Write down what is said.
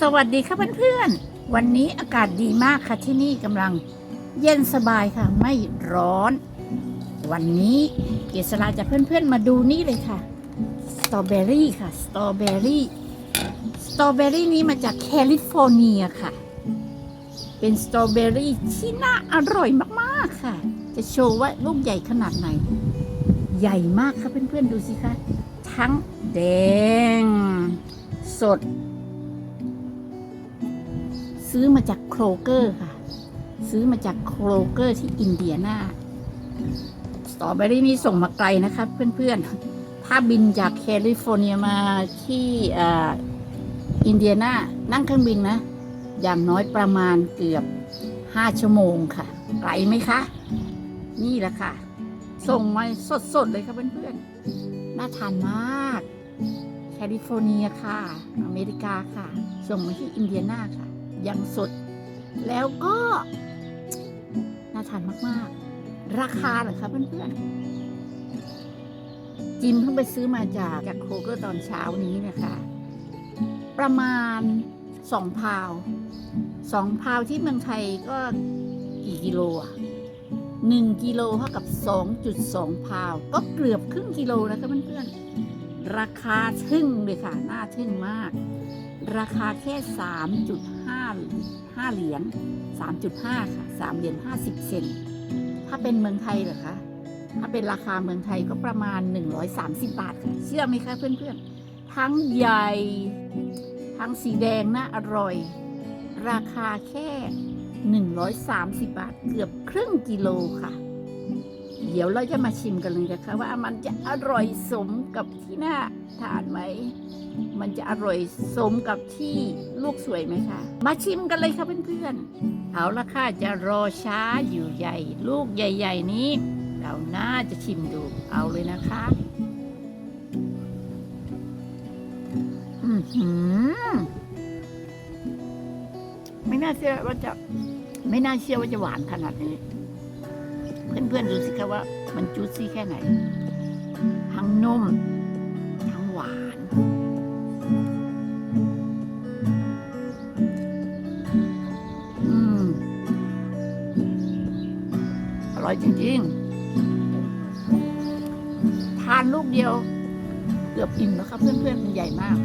สวัสดีค่ะเพื่อนๆ วันนี้อากาศดีมากค่ะที่นี่กำลังเย็นสบายค่ะไม่ร้อน วันนี้เกษราจะเพื่อนๆมาดูนี่เลยค่ะสตรอเบอรี่ค่ะสตรอเบอรี่สตรอเบอรี่นี้มาจากแคลิฟอร์เนียค่ะ เป็นสตรอเบอรี่ที่น่าอร่อยมากๆค่ะ จะโชว์ว่าลูกใหญ่ขนาดไหน ใหญ่มากค่ะเพื่อนๆดูสิคะทั้งแดง สด ซื้อมาจากโครเกอร์ค่ะ ซื้อมาจากโครเกอร์ที่อินเดียนาสตรอเบอรี่นี่ส่งมาไกลนะคะเพื่อนๆ ถ้าบินจากแคลิฟอร์เนียมาที่อ่ออินเดียนานั่งเครื่องบินนะ อย่างน้อยประมาณเกือบ5ชั่วโมงค่ะ ไกลไหมคะ นี่แหละค่ะ ส่งมาสดๆเลยค่ะเพื่อนๆ น่าทานมาก แคลิฟอร์เนียค่ะ อเมริกาค่ะ ส่งมาที่อินเดียนาค่ะ อยังสด แล้วก็น่าทานมาก ๆ ราคาเหรอคะเพื่อนๆ จิมเพิ่งไปซื้อมาจากจากโคเกอร์ตอนเช้านี้นะคะ ประมาณสองพาวสองพาวที่เมืองไทยก็กี่กิโลอะหนึ่งกิโลเท่ากับสองจุดสองพาวก็เกือบครึ่งกิโลนะคะเพื่อนๆราคาทึ่งเลยค่ะ น่าทึ่งมาก ราคาแค่ 3.5 5เหรียญ3.5 ค่ะ 3 เหรียญ 50 เซน ถ้าเป็นเมืองไทยเหรอคะ ถ้าเป็นราคาเมืองไทยก็ประมาณ 130 บาทค่ะ เชื่อไหมคะเพื่อนๆ ทั้งใหญ่ ทั้งสีแดงน่าอร่อย ราคาแค่ 130 บาท เกือบครึ่งกิโลค่ะ เดี๋ยวเราจะมาชิมกันเลยนะคะ ว่ามันจะอร่อยสมกับที่น่าทานไหม มันจะอร่อยสมกับที่ลูกสวยไหมคะ มาชิมกันเลยค่ะเพื่อนๆเอาละค่ะจะรอช้าอยู่ใหญ่ ลูกใหญ่ ๆ นี้ เราน่าจะชิมดูเอาเลยนะคะอือหือไม่น่าเชื่อว่าจะ ไม่น่าเชื่อว่าจะหวานขนาดนี้ เพื่อนๆดูสิคะว่ามันจูซี่แค่ไหน ทั้งนุ่ม ทั้งหวาน อืม อร่อยจริงๆ ทานลูกเดียว เกือบอิ่มแล้วครับเพื่อนๆมันใหญ่มาก